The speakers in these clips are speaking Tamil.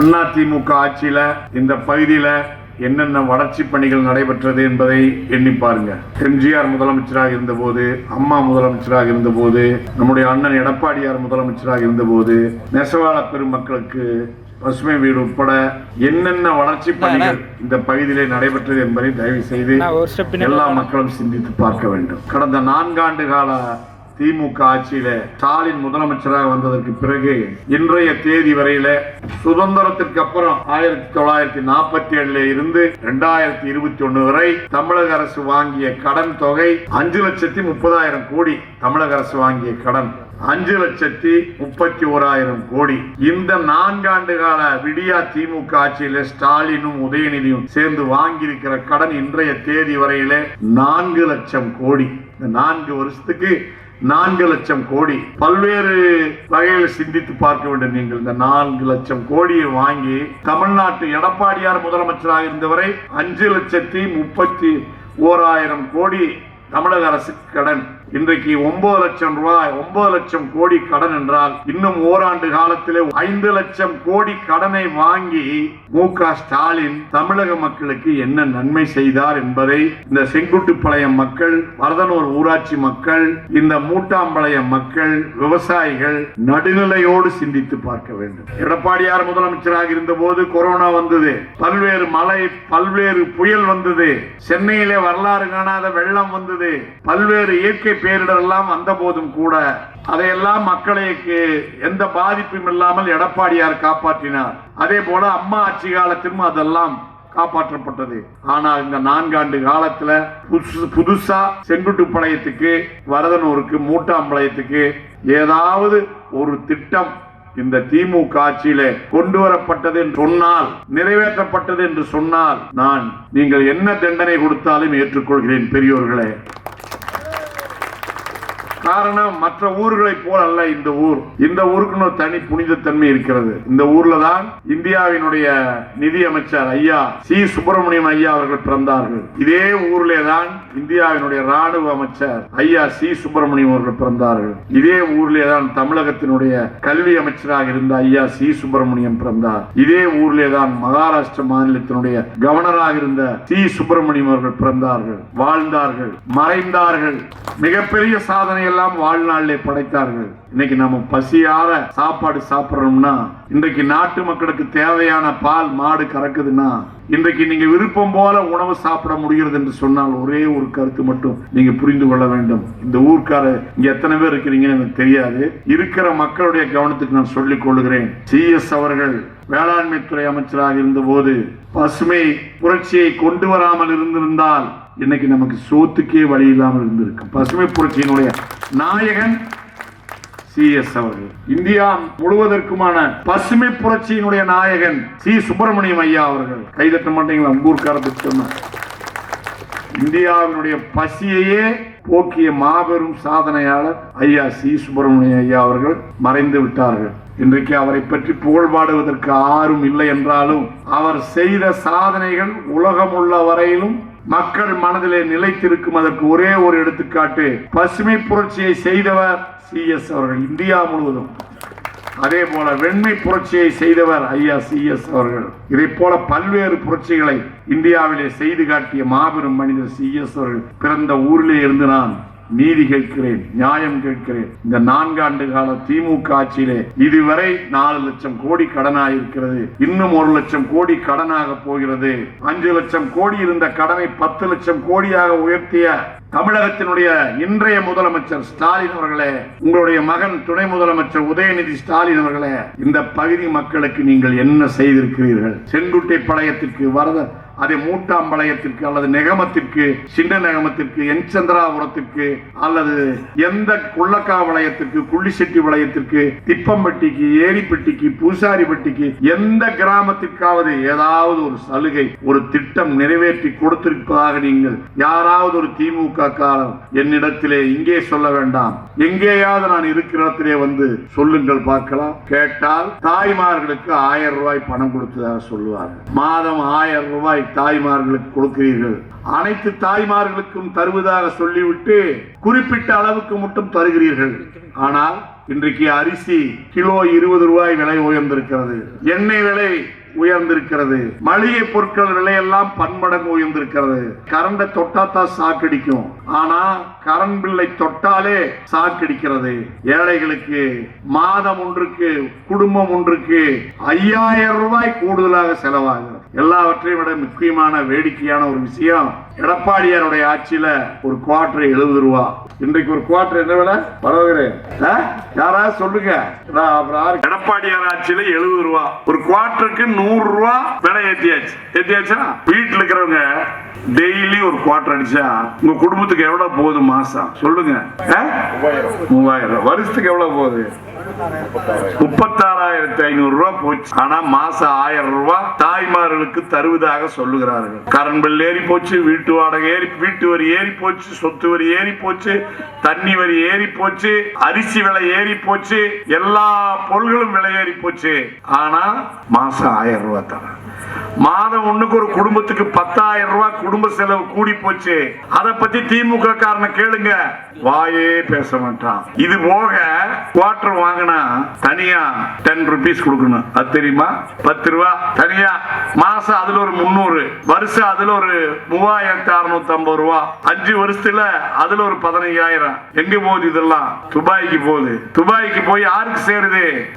அதிமுக ஆட்சியில இந்த பகுதியில என்னென்ன வளர்ச்சி பணிகள் நடைபெற்றது என்பதை எண்ணி பாருங்க. எம்ஜிஆர் முதலமைச்சராக இருந்தபோது அம்மா முதலமைச்சராக இருந்தபோது நம்முடைய அண்ணன் எடப்பாடியார் முதலமைச்சராக இருந்தபோது நெசவாள பெருமக்களுக்கு பசுமை வீடு உட்பட என்னென்ன வளர்ச்சி பணிகள் இந்த பகுதியிலே நடைபெற்றது என்பதை தயவு செய்து எல்லா மக்களும் சிந்தித்து பார்க்க வேண்டும். கடந்த நான்காண்டு கால திமுக ஆட்சியில ஸ்டாலின் முதலமைச்சராக வந்ததற்கு பிறகு இன்றைய தேதி வரையில சுதந்திரத்திற்கு அப்புறம் ஆயிரத்தி தொள்ளாயிரத்தி நாற்பத்தி ஏழுல இருந்து ரெண்டாயிரத்தி இருபத்தி ஒண்ணு வரை தமிழக அரசு வாங்கிய கடன் தொகை அஞ்சு லட்சத்தி முப்பதாயிரம் கோடி தமிழக அரசு வாங்கிய கடன் அஞ்சு லட்சத்தி முப்பத்தி ஓராயிரம் கோடி. இந்த நான்காண்டு கால விடியா திமுக ஆட்சியில ஸ்டாலினும் உதயநிதியும் சேர்ந்து வாங்கியிருக்கிற கடன் இன்றைய தேதி வரையில நான்கு லட்சம் கோடி. இந்த நான்கு வருஷத்துக்கு நான்கு லட்சம் கோடி. பல்வேறு வகையில் சிந்தித்து பார்க்க வேண்டும் நீங்கள். இந்த நான்கு லட்சம் கோடியை வாங்கி தமிழ்நாட்டு எடப்பாடியார் முதலமைச்சராக இருந்தவரை அஞ்சு லட்சத்தி முப்பத்தி ஓராயிரம் கோடி தமிழக அரசு கடன். இன்றைக்கு ஒன்பது லட்சம் ரூபாய் ஒன்பது லட்சம் கோடி கடன் என்றால் இன்னும் ஓராண்டு காலத்திலே ஐந்து லட்சம் கோடி கடனை வாங்கி மு ஸ்டாலின் தமிழக மக்களுக்கு என்ன நன்மை செய்தார் என்பதை இந்த செங்குட்டுப்பாளையம் மக்கள் வரதனூர் ஊராட்சி மக்கள் இந்த மூட்டாம்பாளையம் மக்கள் விவசாயிகள் நடுநிலையோடு சிந்தித்து பார்க்க வேண்டும். எடப்பாடியார் முதலமைச்சராக இருந்த போது கொரோனா வந்தது. பல்வேறு மழை பல்வேறு புயல் வந்தது. சென்னையிலே வரலாறு காணாத வெள்ளம் வந்தது. பல்வேறு இயற்கை பேரிடரெல்லாம் வந்தபோதும் வந்த போதும் கூட அதையெல்லாம் மக்களுக்கு எந்த பாதிப்பும் இல்லாமல் எடப்பாடியார் காப்பாற்றினார். அதே போல அம்மா ஆட்சி காலத்திலும் அதெல்லாம் காப்பாற்றப்பட்டது. ஆனால் இந்த நான்காண்டு காலத்துல புதுசு- புதுசா செங்குட்டுப்பாளையத்துக்கு வரதனூருக்கு மூட்டாம்பாளையத்துக்கு ஏதாவது ஒரு திட்டம் இந்த திமுக ஆட்சியில கொண்டு வரப்பட்டது என்று சொன்னால் நிறைவேற்றப்பட்டது என்று சொன்னால் நான் நீங்கள் என்ன தண்டனை கொடுத்தாலும் ஏற்றுக்கொள்கிறேன் பெரியோர்களே. காரணம் மற்ற ஊர்களை போல் அல்ல இந்த ஊர். இந்த ஊருக்கு ஒரு தனி புனிதத்தன்மை இருக்கிறது. இந்த ஊர்ல தான் இந்தியாவினுடைய நிதி அமைச்சர் ஐயா சி. சுப்பிரமணியம் ஐயா அவர்கள் பிறந்தார்கள். இதே ஊரிலே தான் இந்தியாவினுடைய ராணுவ அமைச்சர் ஐயா சி. சுப்பிரமணியம் அவர்கள் பிறந்தார்கள். இதே ஊரிலே தான் தமிழகத்தினுடைய கல்வி அமைச்சராக இருந்த ஐயா சி. சுப்பிரமணியம் பிறந்தார். இதே ஊரிலே தான் மகாராஷ்டிர மாநிலத்தினுடைய கவர்னராக இருந்த சி. சுப்பிரமணியம் அவர்கள் பிறந்தார்கள். வாழ்ந்தார்கள். மறைந்தார்கள். மிகப்பெரிய சாதனை எல்லாம் வாழ்நாளிலே படைத்தார்கள். இன்னைக்கு நம்ம பசியார சாப்பாடு சாப்பிடுறோம்னா இன்றைக்கு நாட்டு மக்களுக்கு தேவையான பால் மாடு கறக்குதுன்னா இன்றைக்கு நீங்க விருப்பம் போல உணவு சாப்பிட முடிகிறது என்று சொன்னால் ஒரே ஒரு கருத்து மட்டும் நீங்க புரிந்து கொள்ள வேண்டும். இந்த ஊர்க்கார இங்க எத்தனை பேர் இருக்கிறீங்கன்னு எனக்கு தெரியாது. இருக்கிற மக்களுடைய கவனத்துக்கு நான் சொல்லிக் கொள்கிறேன். சிஎஸ் அவர்கள் வேளாண்மை துறை அமைச்சராக இருந்தபோது பசுமை புரட்சியை கொண்டு வராமல் இருந்திருந்தால் இன்னைக்கு நமக்கு சோத்துக்கே வழி இல்லாமல் இருந்திருக்கு. பசுமை புரட்சியினுடைய நாயகன் சிஎஸ் அவர்கள். இந்தியா முழுவதற்குமான பசுமை புரட்சியினுடைய நாயகன் சி சுப்பிரமணியம் ஐயா அவர்கள். கைதட்ட மாட்டீங்களா? அம்பூர்காரத்துக்கு சொன்னார் இந்தியாவினுடைய பசியையே போக்கிய மாபெரும் சாதனையாளர் ஐயா சி சுப்பிரமணிய ஐயா அவர்கள் மறைந்து விட்டார்கள். இன்றைக்கு அவரை பற்றி புகழ்பாடுவதற்கு யாரும் இல்லை என்றாலும் அவர் செய்த சாதனைகள் உலகம் உள்ள வரையிலும் மக்கள் மனதிலே நிலைத்திருக்கும் அதற்கு ஒரே ஒரு எடுத்துக்காட்டு பசுமை புரட்சியை செய்தவர் சி எஸ் அவர்கள் இந்தியா முழுவதும். அதே போல வெண்மை புரட்சியை செய்தவர் ஐயா சி எஸ் அவர்கள். இதை போல பல்வேறு புரட்சிகளை இந்தியாவிலே செய்து காட்டிய மாபெரும் மனிதர் சி எஸ் அவர்கள். பிறந்த ஊரிலே இருந்து நான் நீதி கேட்கிறேன் நியாயம் கேட்கிறேன். இந்த நான்காண்டு கால திமுக ஆட்சியிலே இதுவரை நாலு லட்சம் கோடி கடனாக இருக்கிறது. இன்னும் ஒரு லட்சம் கோடி கடனாக போகிறது. அஞ்சு லட்சம் கோடி இருந்த கடனை பத்து லட்சம் கோடியாக உயர்த்திய தமிழகத்தினுடைய இன்றைய முதலமைச்சர் ஸ்டாலின் அவர்களே உங்களுடைய மகன் துணை முதலமைச்சர் உதயநிதி ஸ்டாலின் அவர்களே இந்த பகுதி மக்களுக்கு நீங்கள் என்ன செய்திருக்கிறீர்கள்? செங்குட்டை பழையத்திற்கு வரத அதை மூட்டாம்பாளையத்திற்கு அல்லது நெகமத்திற்கு சின்ன நெகமத்திற்கு என் சந்திராபுரத்திற்கு அல்லது எந்த குள்ளக்கா வளையத்திற்கு குள்ளிசெட்டி வளையத்திற்கு திப்பம்பட்டிக்கு ஏரிப்பட்டிக்கு பூசாரிப்பட்டிக்கு எந்த கிராமத்திற்காவது ஏதாவது ஒரு சலுகை ஒரு திட்டம் நிறைவேற்றி கொடுத்திருப்பதாக நீங்கள் யாராவது ஒரு திமுக காலம் என்னிடத்திலே இங்கே சொல்ல வேண்டாம். எங்கேயாவது நான் இருக்கிற இடத்திலே வந்து சொல்லுங்கள் பார்க்கலாம். கேட்டால் தாய்மார்களுக்கு ஆயிரம் ரூபாய் பணம் கொடுத்ததாக சொல்லுவார்கள். மாதம் ஆயிரம் ரூபாய் தாய்மார்களுக்கு கொடுக்கிறீர்கள். அனைத்து தாய்மார்களுக்கும் தருவதாக சொல்லிவிட்டு குறிப்பிட்ட அளவுக்கு மட்டும் தருகிறீர்கள். ஆனால் இன்றைக்கு அரிசி கிலோ இருபது ரூபாய் விலை உயர்ந்திருக்கிறது. எண்ணெய் விலை உயர்ந்திருக்கிறது. மளிகை பொருட்கள் விலையெல்லாம் பன்மடங்கு உயர்ந்திருக்கிறது. கரண்ட தொட்டாத்தான் சாக்கடிக்கும். ஆனா கரண்ட் பில்லை தொட்டாலே சாக்கடிக்கிறது. ஏழைகளுக்கு மாதம் ஒன்றுக்கு குடும்பம் ஒன்றுக்கு ஐயாயிரம் ரூபாய் கூடுதலாக செலவாகிறது எல்லாவற்றையும் விட முக்கியமான வேடிக்கையான ஒரு விஷயம் எடப்பாடியாருடைய ஆட்சியில ஒரு குவார்டர் எழுபது ரூபா இன்றைக்கு ஒரு குவார்டர் என்ன விலை? பரவாயில்லை யாராவது சொல்லுங்க. அப்புறம் எடப்பாடியார் ஆட்சியில எழுபது ரூபா ஒரு குவார்டருக்கு நூறு ரூபா விலை ஏத்தியாச்சு. ஏத்தியாச்சா? வீட்டுல இருக்கிறவங்க டெய்லி ஒரு குவார்டர் அடிச்சா உங்க குடும்பத்துக்கு எவ்வளவு போகுது மாசம்? சொல்லுங்க. ஆ? மூவாயிரம். வருஷத்துக்கு எவ்வளவு போகுது? முப்பத்தாறாயிரத்தி ஐநூறு ரூபாய் போச்சு. ஆனா மாசம் ஆயிரம் ரூபாய் தாய்மார்களுக்கு தருவதாக சொல்லுகிறார்கள். கரண்ட் பில் ஏறி போச்சு வீட்டு வாடகை ஏறி வீட்டு வரி ஏறி போச்சு சொத்து வரி ஏறி போச்சு தண்ணி வரி ஏறி போச்சு அரிசி விலை ஏறி போச்சு எல்லா பொருள்களும் விலை ஏறி போச்சு. ஆனா மாசம் ஆயிரம் ரூபாய் தரேன் மாதம் ஒண்ணுக்கு ஒரு குடும்பத்துக்கு பத்தாயிரம் ரூபாய் குடும்ப செலவு கூடி போச்சு. அதை பத்தி திமுக காரனை கேளுங்க. வாயே பேச மாட்டான். இது போக குவார்டர் வாங்கினா தனியா டென் ருபீஸ் கொடுக்கணும். அது தெரியுமா? பத்து ரூபா. தனியா. மாசம் அதுல ஒரு முந்நூறு. வருஷம் அதுல ஒரு மூவாயிரத்தி அறுநூத்தி ஐம்பது ரூபா. அஞ்சு வருஷத்துல அதுல ஒரு பதினைஞ்சாயிரம் எங்க போகுது இதெல்லாம்? துபாய்க்கு போகுது. துபாய்க்கு போய் யாருக்கு சேருது?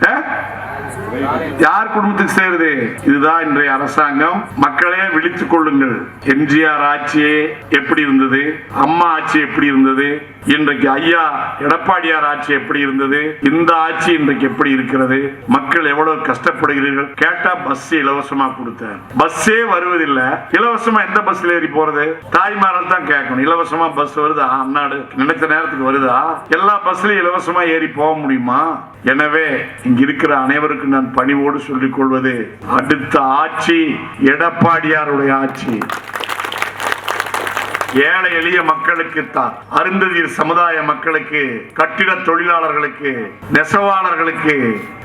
யார் குடும்பத்துக்கு சேருது? இதுதான் இன்றைய அரசாங்கம். மக்களே விழித்துக் கொள்ளுங்கள். எம்ஜிஆர் ஆட்சி எப்படி இருந்தது? அம்மா ஆட்சி எப்படி இருந்தது? இன்றைக்கு ஐயா எடப்பாடியார் ஆட்சி எப்படி இருந்தது? இந்த ஆட்சி இன்றைக்கு எப்படி இருக்கிறது? மக்கள் எவ்வளவு கஷ்டப்படுகிறீர்கள்? கேட்டா பஸ் இலவசமா கொடுத்தேன் பஸ்ஸே வருவதில்லை. இலவசமா எந்த பஸ்ல ஏறி போறது? தாய்மார்கள் தான் கேட்கணும். இலவசமா பஸ் வருதா? அண்ணாடு நினைச்ச நேரத்துக்கு வருதா? எல்லா பஸ்லயும் இலவசமா ஏறி போக முடியுமா? எனவே இங்க இருக்கிற அனைவருக்கும் நான் பணிவோடு சொல்லிக் கொள்வது அடுத்த ஆட்சி எடப்பாடியாருடைய ஆட்சி. ஏழை எளிய மக்களுக்கு தான் அருந்ததியர் சமுதாய மக்களுக்கு கட்டிட தொழிலாளர்களுக்கு நெசவாளர்களுக்கு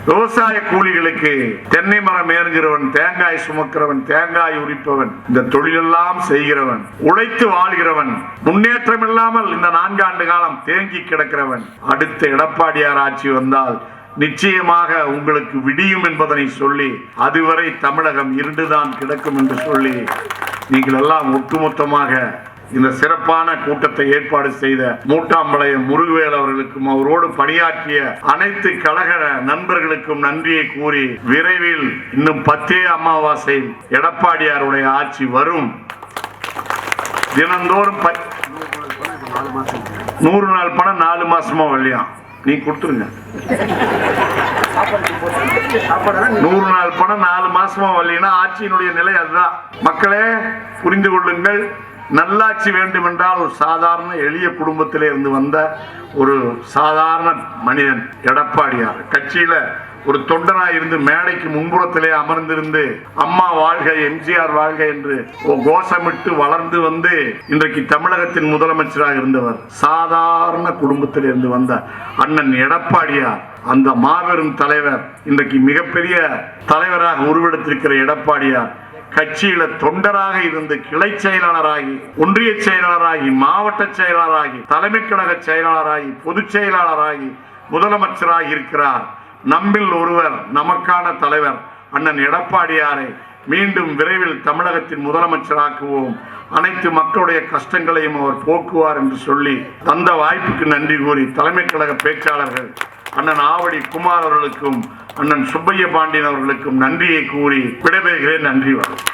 விவசாய கூலிகளுக்கு தென்னை மரம் ஏறுகிறவன் தேங்காய் சுமக்கிறவன் தேங்காய் உரிப்பவன் இந்த தொழிலெல்லாம் செய்கிறவன் உழைத்து வாழ்கிறவன் முன்னேற்றம் இல்லாமல் இந்த நான்காண்டு காலம் தேங்கி கிடக்கிறவன் அடுத்த எடப்பாடியார் ஆட்சி வந்தால் நிச்சயமாக உங்களுக்கு விடியும் என்பதனை சொல்லி அதுவரை தமிழகம் இருண்டுதான் கிடக்கும் என்று சொல்லி நீங்கள் எல்லாம் ஒட்டுமொத்தமாக இந்த சிறப்பான கூட்டத்தை ஏற்பாடு செய்த மூட்டாம்பாளையம் முருகவேல் அவர்களுக்கும் அவரோடு பணியாற்றிய அனைத்து கழக நண்பர்களுக்கும் நன்றியை கூறி விரைவில் இன்னும் பத்தே அமாவாசை எடப்பாடியாருடைய ஆட்சி வரும். தினந்தோறும் நூறு நாள் பணம் நாலு மாசமா வரலையாம் நீ கொடுத்துருங்க. நூறு நாள் பணம் நாலு மாசமா வரலைன்னா ஆட்சியினுடைய நிலை அதுதான். மக்களே புரிந்து கொள்ளுங்கள். நல்லாட்சி வேண்டும் என்றால் ஒரு சாதாரண எளிய குடும்பத்திலே இருந்து வந்த ஒரு சாதாரண மனிதன் எடப்பாடியார். கட்சியில ஒரு தொண்டனாய் இருந்து மேடைக்கு முன்புறத்திலே அமர்ந்திருந்து அம்மா வாழ்க எம்ஜிஆர் வாழ்க என்று கோஷமிட்டு வளர்ந்து வந்து இன்றைக்கு தமிழகத்தின் முதலமைச்சராக இருந்தவர் சாதாரண குடும்பத்தில் இருந்து வந்த அண்ணன் எடப்பாடியார். அந்த மாபெரும் தலைவர் இன்றைக்கு மிகப்பெரிய தலைவராக உருவெடுத்திருக்கிற எடப்பாடியார். கட்சியில தொண்டராக இருந்து கிளை செயலாளராகி ஒன்றிய செயலாளராகி மாவட்ட செயலாளராகி தலைமை கழக செயலாளராகி பொதுச் செயலாளராகி முதலமைச்சராக இருக்கிறார். நம்மில் ஒருவர் நமக்கான தலைவர் அண்ணன் எடப்பாடியாரை மீண்டும் விரைவில் தமிழகத்தின் முதலமைச்சராக்குவோம். அனைத்து மக்களுடைய கஷ்டங்களையும் அவர் போக்குவார் என்று சொல்லி தந்த வாய்ப்புக்கு நன்றி கூறி தலைமை கழக பேச்சாளர்கள் அண்ணன் ஆவடி குமார் அவர்களுக்கும் அண்ணன் சுப்பைய பாண்டியன் அவர்களுக்கும் நன்றியை கூறி விடைபெறுகிறேன். நன்றி வணக்கம்.